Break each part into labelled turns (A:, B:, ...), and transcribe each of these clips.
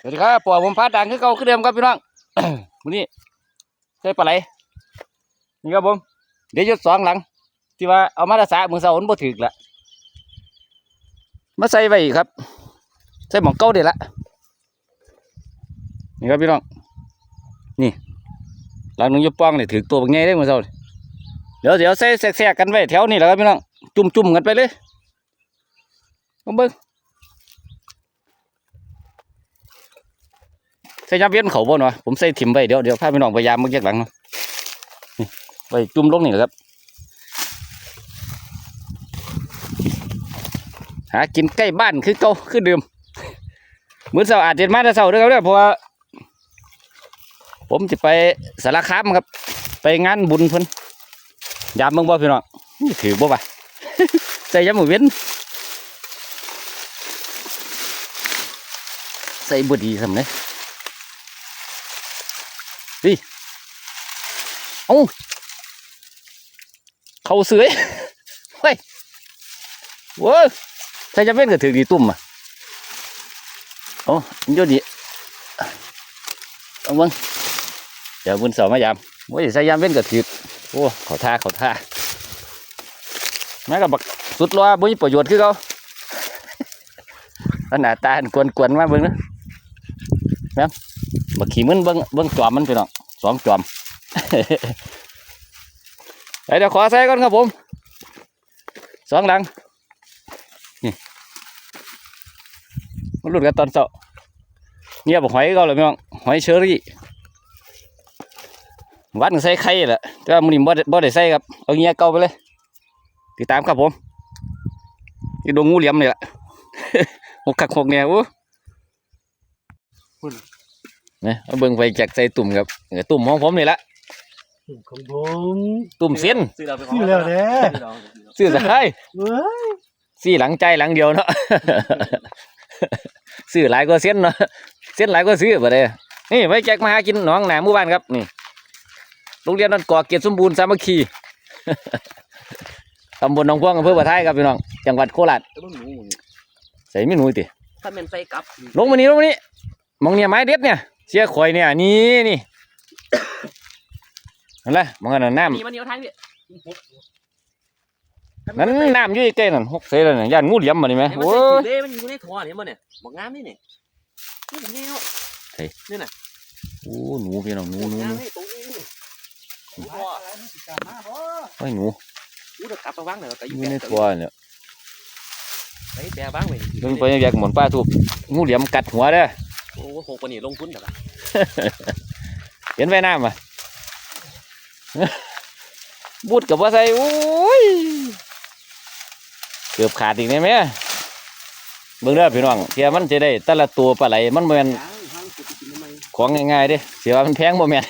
A: สวัสดีครับปอผมพาดังคือเก่าคือเดิมครับพี่น้องวันนี้ใส่ปลาไหลนี่ครับผม เดี๋ยวยศสองหลัง ที่ว่าเอามารักษามือเสาร์มันบ่ถึกละมาใส่ไว้อีกครับ ใส่หมองเก้าเด็ดละนี่ครับพี่น้อง นี่ หลังนึงยุบป้องเลยถือตัวบางไงได้มือเสาเดี๋ยวเดี๋ยวใส่แทรกๆกันไว้แถวนี้แหละครับพี่น้อง จุ่มๆกันไปเลยมาเบิ้ง ใส่ยาเวียนเขาบ่เนาะผมใส่ถิ่มไปเดี๋ยวเดี๋ยวพาพี่น้องพยายามมึงแยกหลังเนาะไปจุ่มลงนี่แหละครับ หากินใกล้บ้านคือเก่าคือเดิมมื้อเช้าอาจจะมาแต่เช้าเด้อครับเด้อเพราะว่าผมจะไปสารคามครับ ไปงานบุญเพิ่นยามเบิ่งบ่พี่น้องถือบ่วะใส่ยามหมูเวียนใส่บ่ดีสำเนา เอาเขาเสือยเฮ้ยเว้ยใส่จะเป็นก็ถือดีตุ่มอะโอ้ยโยดีเอาบิ่งเดี๋ยวบุญสามายามโอ้ยใส่ยามเป็นก็ถือโอ้เขาท่าเขาท่าแม่กับบักสุดล้อบ่มีประโยชน์คือเขาเอาหน้าตาอันกวนๆมาเบิ่งนะแม่ บักขี้มึนเบิ่งเบิ่งจอมมันพี่น้องสองจอมเดี๋ยวขอใส่ก่อนครับผมสองหลังนี่มันหลุดกันตอนเช้าเงียบหอยก็เลยพี่น้องหอยเชอรี่วันก็ใส่ไข่แหละแต่ว่ามันนี่บ่ได้บ่ได้ใส่ครับเอาเงี้ยเก่าไปเลย ติดตามครับผมนี่ดงงูเหลี่ยมนี่แหละหกขักหกเนี่ยโอ้ นี่ยเอาเบิ่งไปจากใส่ตุ่มครับเออตุ่มของผมนี่แหละ
B: ของผม
A: ตุ่มเส้น
C: ซื้อเราเป็น
B: ซื้อแล้วเด้
A: ซื้อสาย
B: เว้ย
A: สี่หลังใจหลังเดียวเนาะ ซื้อหลายก็เส้นเนาะเส้นหลายก็ซื้อบ่ได้นี่ไว้แจกมาหากินหนองหนาหมู่บ้านครับนี่โรงเรียนนันก่อเกียรติสมบูรณ์สามัคคีตำบลหนองพวงอำเภอปะไทยครับพี่น้องจังหวัดโคราช
C: ต้องหนู
A: ใส่ไม่หนุ่ยติ
C: ถ้าเป็นไฟกลับ
A: ลงมานี่ลงมานี่มองเนี่ยไม้เด็ดเนี่ย เสียข่อยเนี่ยนี่นี่นั่นแหละมองกันนะน้
C: มีมันเหนียวทางดิำ
A: นั้นน้ำอยู่ใกล้นั่นหกเสยแล้วเนี่ยย่านงูเหลี่ยมมานี่ไหม
C: เห็นมัน
A: โอ้
C: ใส่
A: ย
C: สีเด้มันอยู่ในถั่วเนี่ยมันเนี่ยบอกงามนี่เนี่ยนี่ผมเนี่ย
A: โอ้หนูพี่น้องหนูหนูห
C: งา
A: นู
C: มให้ตรงนี้นี่ถั่ว
A: โอ้ยหนู
C: อู้ตะกลับไปวางหน่อยก็อ
A: อยู่ยู่ในตัวเนี่ย
C: ไปแปรวางไว้
A: มึงไปอยากหมุนป้าทูบงูเหลี่ยมกัดหัวเด้อ
C: โอ้โหหกกว่านี่ลงทุนเถอะ
A: เห็นไฟน้ำอะบูดกับว่าใส่โอ้ยเกือบขาดอีกเนี่ยแม่เบิ่งเด้อพี่น้องเทียมันจะได้แต่ละตัวปลาไหลมันบ่แม่นของง่ายๆเด้เสียว่ามันแพงบ่แม่น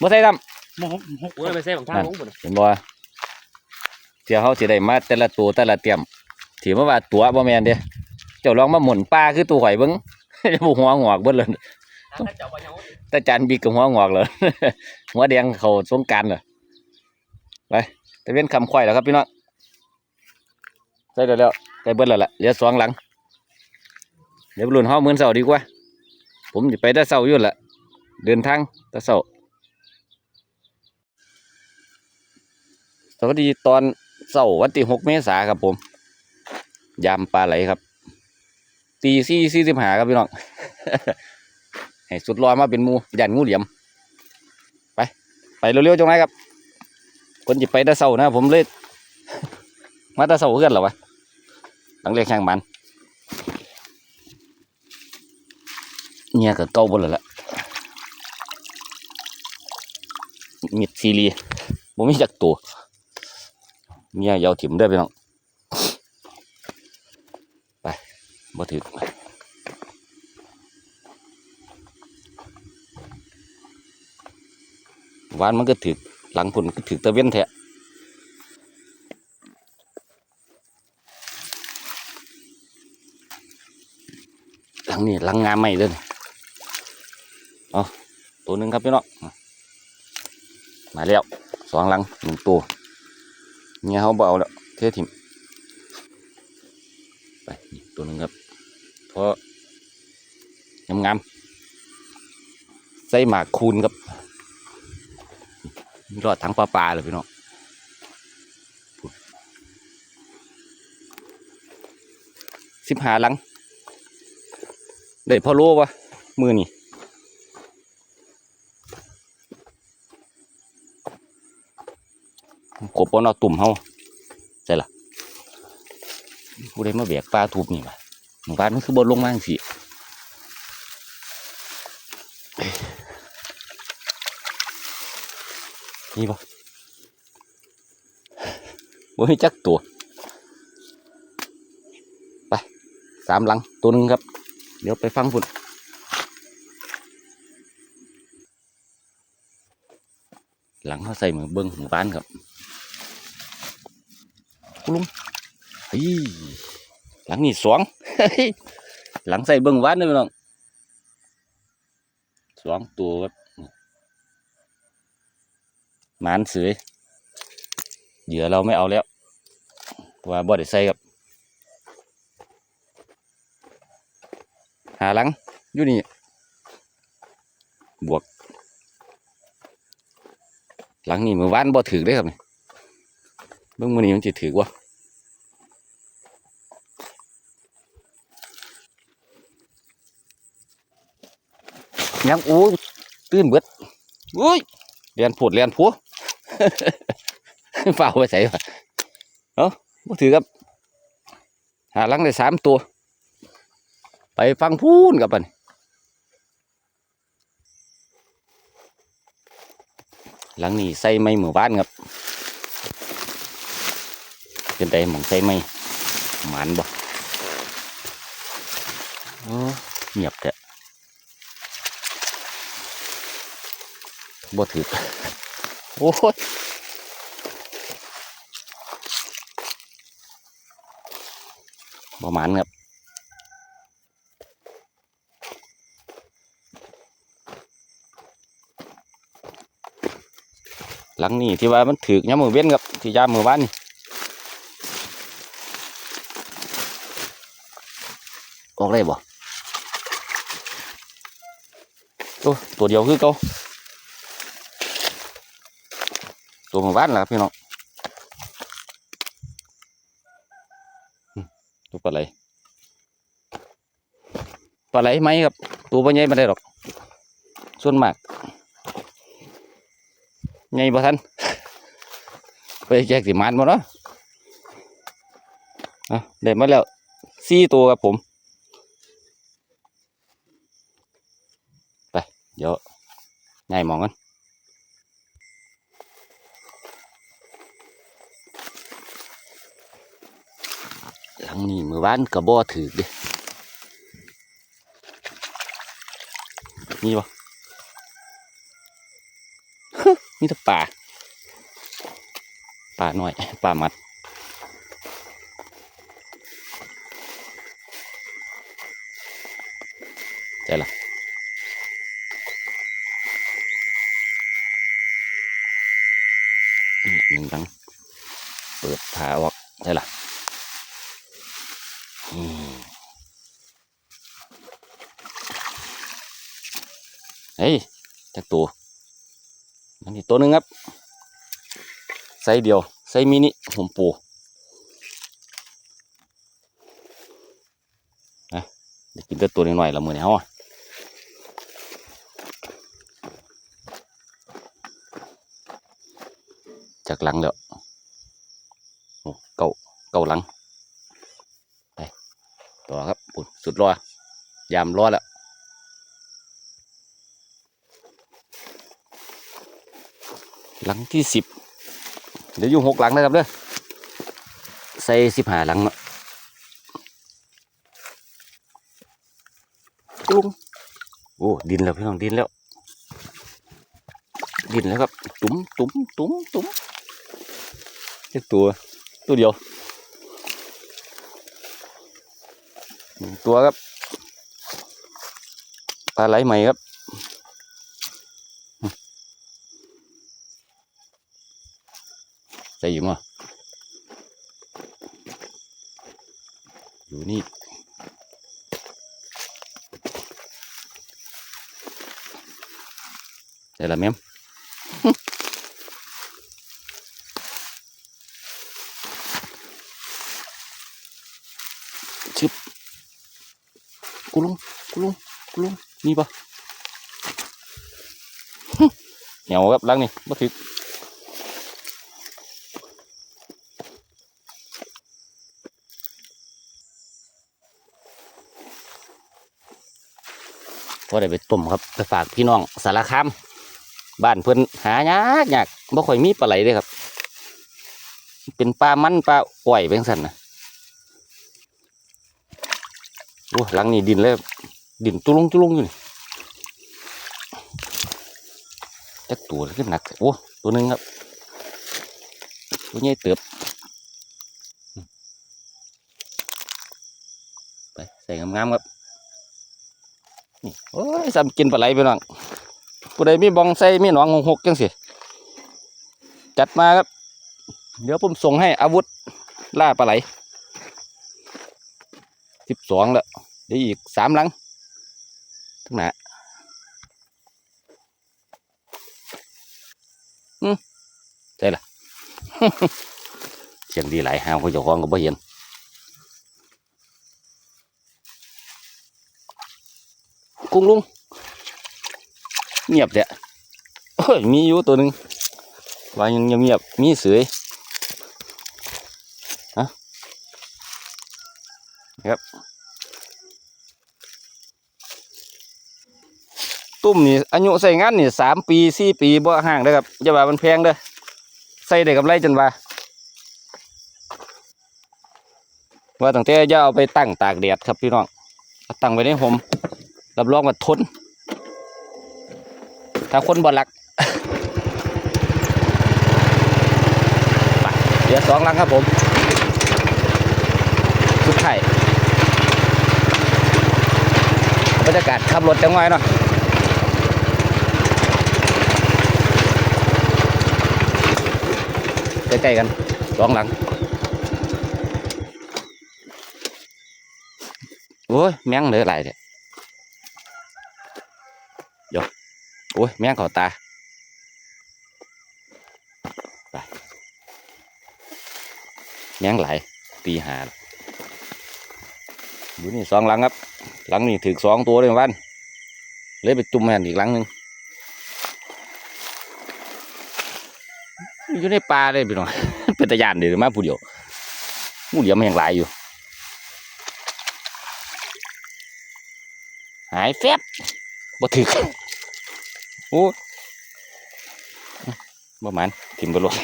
A: บ่ใส่น้ำ
B: มหกหก
C: โอ้ยไปใส่ของทางลงหมด
A: เห็นบ่เทียเขาสิได้มาแต่ละตัวแต่ละเตรียมถือมาว่าตัวบ่แม่นเด้เจ้าลองมาหมุนปลาคือตัวหอยเบิ่ง จะบ่หัวงอกเบิดเลย
C: ถ้าเจ้าไปยัง
A: แต่จานบีกับหัวงอกเลยหัวแดงเขาสงกรารเลยไปแต่เป็นคำควายแล้วครับพี่น้องใส่เดี๋ยวแล้วใส่เบิดแล้วล่ะเหลือสองหลังเดี๋ยวไปรุ่นห้อมื่นเสาดีกว่า ผมจะไปแต่เสาอยู่แหละเดินทางแต่เสาสวัสดีตอนเสาร์วันที่หกเมษาครับผม ยามปลาไหลครับ ตีสี่สี่สิบหาครับพี่น้องให้สุดรอมาเป็นมูยันงูเหลี่ยม ไป ไปเร็วๆจังไรครับ คนจะไปตะเสานะ ผมเลยมาตะเสาเพื่อนเหรอวะหลังเรียกแข่งมันเนี่ยก็เก่าบนแล้วละมีดซีรีผมไมีจักตัวเนี่ยยาวถิ่มได้พี่น้อง ไป บ่ถือวานมันก็ถึกหลังผุนก็ถึกตะเวนแทะหลังนี่หลังงามใหม่เลยเอาตัวหนึ่งครับพี่น้องมาแล้วสองหลังหนึ่งตัวเนี่ยเขาเบอาแล้วเทถิ่มไปตัวหนึ่งครับ งามงใส่หมากคูนครับรอดทั้งปลาปลาเลยพี่น้องสิบหาหลังได้พอรู้วะมือนี่กบปนอตุ่มเฮาใช่ล่ะผู้ใดมาแบกปลาถูบนี่มาหมู่บ้านมันคือบนลงมาสิ นี่ปะบ่มีจักตัว ไปสามหลังตัวหนึ่งครับ เดี๋ยวไปฟังพุ่นหลังเขาใส่เหมือนเบิ้งหมู่บ้านครับคุณลุงเฮ้ยหลังนี่สองหลังใส่เบิ้งหวานเลยพี่น้องสองตัวครับ หมานเสือเหยื่อเราไม่เอาแล้วว่าบ่ได้ใส่ครับหาหลังอยู่นี่ บวก หลังนี่มือว่านบ่ถือได้ครับเบิ่งมือนี้มันจะถือวะยังโอ้ตื่นเบิดอุ้ยเรียนผดเรียนผัว เฝ้าไปใส่วะเอ้าบ่ถือครับ หาหลังได้สามตัว ไปฟังพูนกับมันหลังนี้ใส่ไม้หมู่บ้านครับเป็นไดหมองใส่ไม้หมันบ่โอ้เงียบแท้บ่ถือ โอ้ยบ่หมันครับหลังนี้ที่ว่ามันถือกย้ำมือเว้นครับที่ยามมือบ้านนี่ออกได้บ่ตัวตัวเดียวคือเก่า ตัวหมือบ้านล่ะครับพี่น้องตัวปลาไหลปลาไหลไหมครับ ตัวปลาใหญ่ไม่ได้หรอก ส่วนมากไงบ่ทันไปแจกสิมานบ่เนาะอะได้มาแล้วสี่ตัวครับผม ไป เดี๋ยวง่ายมองกัน หลังนี้มือบ้านกระบ่ถือดินี่บ่นี่ถ้าป่า ป่าหน่อย ป่ามัดใจละหนึ่งครั้งเปิดผ่าออกใช่ละอืม เฮ้ยจักตัวอันนี้ตัวนึงครับไซส์เดียวไซส์มินิผมปูนะเดี๋ยวกินแต่ตัวน้อยๆละมือเนี้เฮะจากหลังแล้วโอ้เก่าเก่าหลังไปต่อครับปุ่น สุดรอยามรอแล้วหลังที่สิบเดี๋ยวอยู่หกหลังนะครับเด้อใส่สิบห้าหลังเนาะจุ้งโอ้ดินแล้วพี่น้องดินแล้ว ดินแล้วครับ ตุ้มตุ้มตุ้มตุ้มเล็กตัวตัวเดียว หนึ่งตัวครับปลาไหลใหม่ครับใส่อยู่มั้งอยู่นี่ใส่ละแม่ม ชึบกูลุงกูลุงกูลุง มีปะเหนียวครับลังนี่บ่ถึกพอได้ไปต้มครับไปฝากพี่น้องสารคามบ้านเพิ่อนหายากยากบ่ค่อยมีปลาไหลเลยครับ เป็นปลามันปลาอ่อยเป็นสันนะโอ้หลังนี่ดินเลย ดินตุลงตุลงอยู่นี่จักตัวขึ้นหนักโอ้ตัวหนึ่งครับตัวใหญ่เติบไปใส่งามๆครับนี่โอ้ยซ้ำกินปลาไหลไปน้องผู้ใดมีบองใส่มีหนองหงหกจังสิจัดมาครับ เดี๋ยวผมส่งให้อาวุธล่าปลาไหลสิบสองแล้วเดี๋ยวอีกสามหลัง ทั้งหนาอืมใช่ละเสียงดีหลายหางเขาเจ้าของก็บ่เห็นกุ้งลุงเงียบเด้โอ้ยมีอยู่ตัวหนึ่งว่ายังเงียบๆมีเสือย ตุ้มนี่อายุใส่งานนี่สามปีสี่ปีบ่ห่างเด้อครับอย่าว่ามันแพงเด้อใส่ได้กับไรจนว่าว่าตั้งแต่อย่าเอาไปตั้งตากแดดครับพี่น้องตั้งไว้ในห่มรับรองว่าทน ถ้าคนบ่รักเดี๋ยวสองลังครับผมสุดท้ายบรรยากาศขับรถจังไงเนาะ ใกล้ๆกันสองหลัง โอ้ยแมงเหลือหลายเด้เดี๋ยวโอ้ยแมงเขาตาไปแมงหลายตีหาอยู่นี่สองหลังครับ หลังนี้ถือสองตัวเลยวันเลยไปจุ่มแมนอีกหลังหนึ่ง อยู่ในป่าเลยพี่น้อง เป็นตะยานเดี๋ยวมาผู้เดียวมู่เดียวมันยังหลายอยู่ หายแฟบบ่ถึกโอ้บ่หมันทิมไปรถ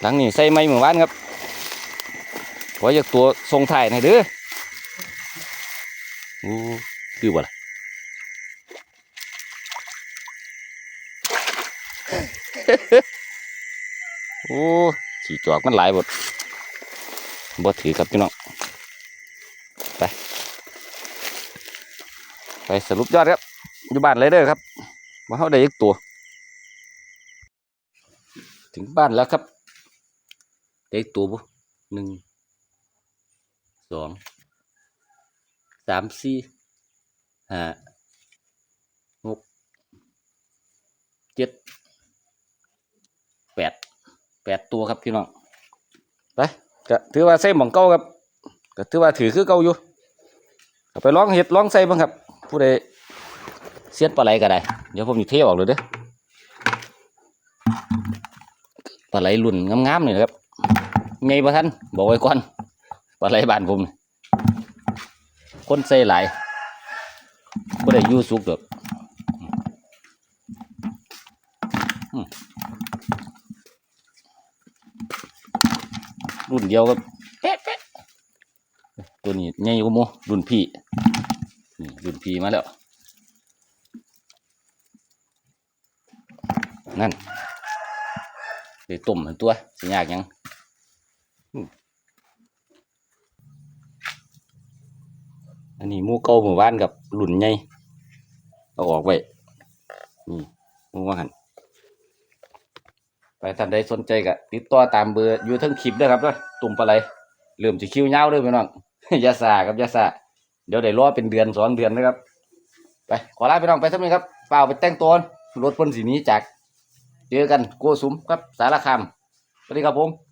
A: หลังนี้ใส่ไม้เหมือนวานครับขออยากตัวทรงถ่ายหน่อยเด้อโอ้คือบ่ล่ะ โอ้ขี่จอกมันหลายบดบ่ถือครับพี่น้อง ไป ไปสรุปยอดครับ อยู่บ้านเลยเด้อครับมาเขาได้อีกตัว ถึงบ้านแล้วครับได้ตัวบุหนึ่ง สอง สามสี่ห้าหกเจ็ด แปดแปดตัวครับพี่น้องไปก็ถือว่าใส่หมองเก้าครับก็ถือว่าถือคือเก้าอยู่ก็ไปลองเห็ดลองใส่บ้างครับ ผู้ใดเสียดปลาไหลก็ได้ เดี๋ยวผมจะเทออกเลยเด้อปลาไหลรุ่นงามๆนี่ครับไงบ่ท่านบอกไว้ก่อนปลาไหลบ้านผม คนใส่หลายผู้ใดยู่สุกเด้ออืม รุ่นเดียวกับเป๊ะเป๊ะตัวนี้ใหญ่กว่าหมูรุ่นพี่นี่รุ่นพี่มาแล้ว นั่นเดี๋ยวต้มให้ตัวสิยากหยังอืมอันนี้หมูเก่าหมู่บ้านกับหลุ่นใหญ่เอาออกไว้นี่หมูว่าหัน ไปท่านใดสนใจก็ติดต่อตามเบอร์อยู่ทั้งคลิปด้วยครับด้อตุ่มปลาไหลเริ่มจะคิวยาวด้อพี่น้องยาสาครับยาสาเดี๋ยวได้รอเป็นเดือนสองเดือนนะครับไปขอลาพี่น้องไปสักนึงครับเปล่าไปแต่งตัวรถพ่นสีนี้จากเจอกันโกสุมครับสารคามสวัสดีครับผม